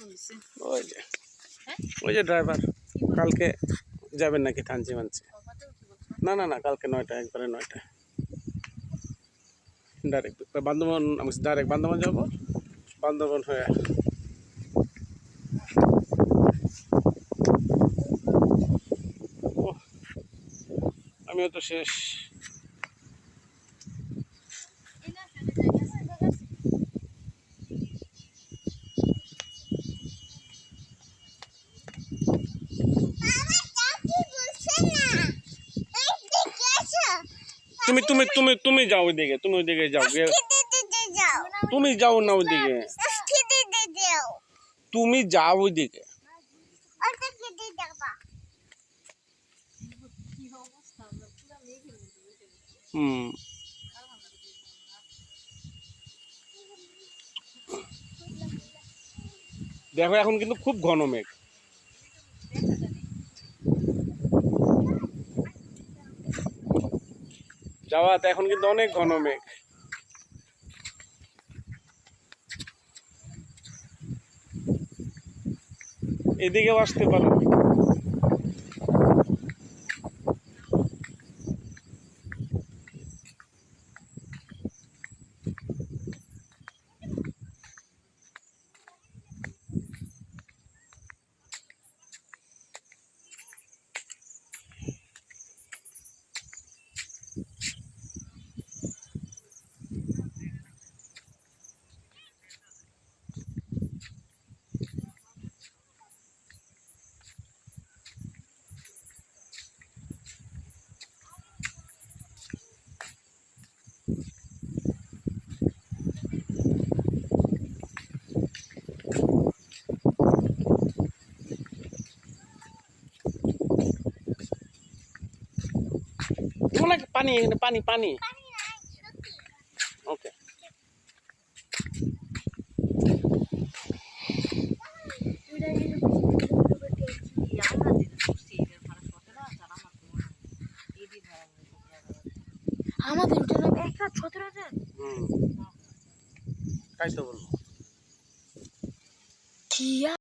ওই যে? ওই যে ড্রাইভার কালকে যাবেন নাকি থানচি মানছি? না না না, কালকে নয়টা, একবারে নয়টা ডাইরেক্ট বান্ধবন আমি ডাইরেক্ট বান্ধবন যাব বান্ধবন হয়ে আমিও তো শেষ তুমি তুমি তুমি তুমি যাও ওইদিকে তুমি ওইদিকে যাও তুমি যাও না ওইদিকে। তুমি যাও ওইদিকে। হুম। দেখো এখন কিন্তু খুব ঘন মেঘ। যাওয়াত এখন কিন্তু অনেক ঘন মেঘ। এদিকেও আসতে পারো। অনেক পানি এখানে পানি। পানি ওকে। আমাদের ওটা নাম এক লাখ সতেরো হাজার হুম। তাই তো বলব? কি